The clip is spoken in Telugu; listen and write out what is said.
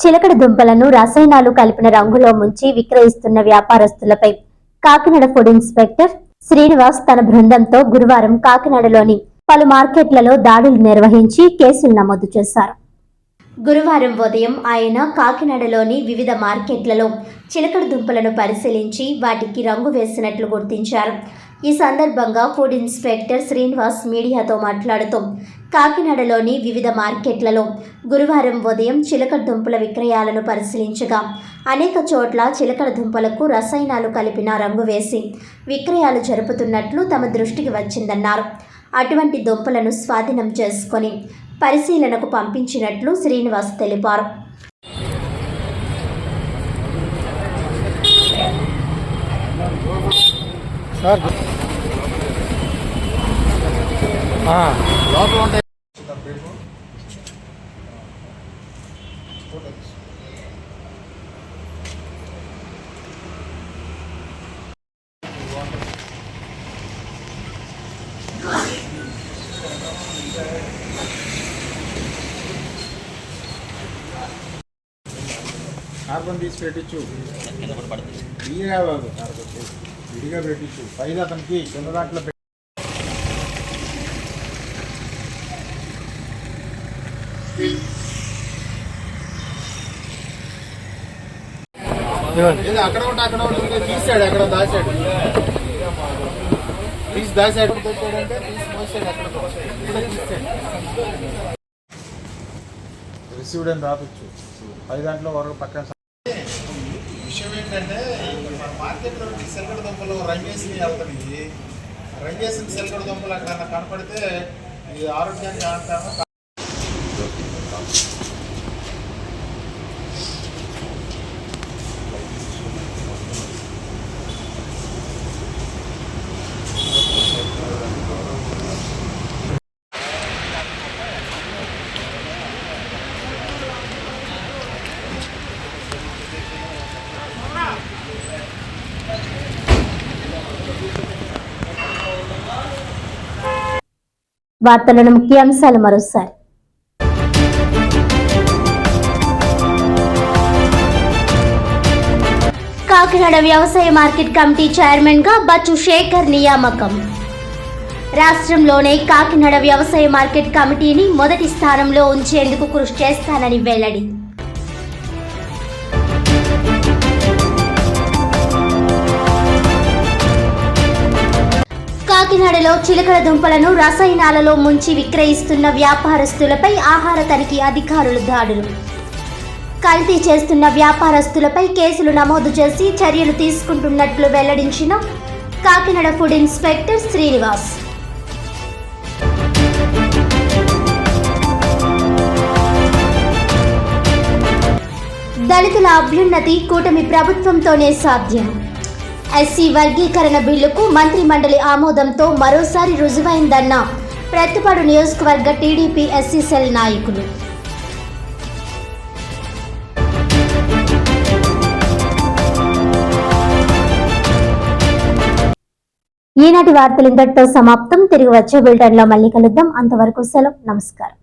చిలకడ దుంపలను రసాయనాలు కలిపిన రంగులో ముంచి విక్రయిస్తున్న వ్యాపారస్తులపై కాకినాడ ఫుడ్ ఇన్స్పెక్టర్ శ్రీనివాస్ తన బృందంతో గురువారం కాకినాడలోని పలు మార్కెట్లలో దాడులు నిర్వహించి కేసులు నమోదు చేశారు. గురువారం ఉదయం ఆయన కాకినాడలోని వివిధ మార్కెట్లలో చిలకడ దుంపలను పరిశీలించి వాటికి రంగు వేసినట్లు గుర్తించారు. ఈ సందర్భంగా ఫుడ్ ఇన్స్పెక్టర్ శ్రీనివాస్ మీడియాతో మాట్లాడుతూ కాకినాడలోని వివిధ మార్కెట్లలో గురువారం ఉదయం చిలకడ దుంపల విక్రయాలను పరిశీలించగా అనేక చోట్ల చిలకడ దుంపలకు రసాయనాలు కలిపిన రంగు వేసి విక్రయాలు జరుపుతున్నట్లు తమ దృష్టికి వచ్చిందన్నారు. అటువంటి దుంపలను స్వాధీనం చేసుకొని పరిశీలనకు పంపించినట్లు శ్రీనివాస్ తెలిపారు. సార్. లోపల ఉంటాయి కార్బన్ తీసి పెట్టించు. విడిగా బాబు కార్బన్. విడిగా పెట్టించు. పైన అతనికి కింద దాంట్లో పెట్టి ఏదో అక్కడ ఉంటే అక్కడ ఉంటుంది తీసాడు అక్కడ దాచాడు. తీసి దాచాడు. పెట్టాడంటే తీసి మోసాడు అక్కడ తీసాడు. రిసీవ్డ్ అని రావచ్చు పై దాంట్లో వరకు పక్కన విషయం ఏంటంటే మన మార్కెట్లో సెల్కడ దుంపలు రంగేసి వెళ్తాయి రంగేసిన సెల్కడ దుంపలు అక్కడ కనపడితే ఇది ఆరోగ్యానికి ఆడతాము వార్తలను ముఖ్యాంశాలు మరోసారి. కాకినాడ వ్యవసాయ మార్కెట్ కమిటీ చైర్మన్గా బచ్చు శేఖర్ నియామకం. రాష్ట్రంలోనే కాకినాడ వ్యవసాయ మార్కెట్ కమిటీని మొదటి స్థానంలో ఉంచేందుకు కృషి చేస్తానని వెల్లడి. కాకినాడలో చిలకడ దుంపలను రసాయనాలలో ముంచి విక్రయిస్తున్న వ్యాపారస్తులపై ఆహార తనిఖీ అధికారులు దాడులు. కల్తీ చేస్తున్న వ్యాపారస్తులపై కేసులు నమోదు చేసి చర్యలు తీసుకుంటున్నట్లు వెల్లడించిన కాకినాడ ఫుడ్ ఇన్స్పెక్టర్ శ్రీనివాస్. దళితుల అభ్యున్నతి కూటమి ప్రభుత్వంతోనే సాధ్యం. ఎస్సీ వర్గీకరణ బిల్లుకు మంత్రి మండలి ఆమోదంతో మరోసారి రుజువైందన్న ప్రతిపాడు నియోజకవర్గ టీడీపీ ఎస్సీ సెల్ నాయకులు. ఈనాటి వార్తలు ఇంతటితో సమాప్తం. తిరిగి వచ్చే బులెటిన్లో మళ్ళీ కలుద్దాం. అంతవరకు సెలవు. నమస్కారం.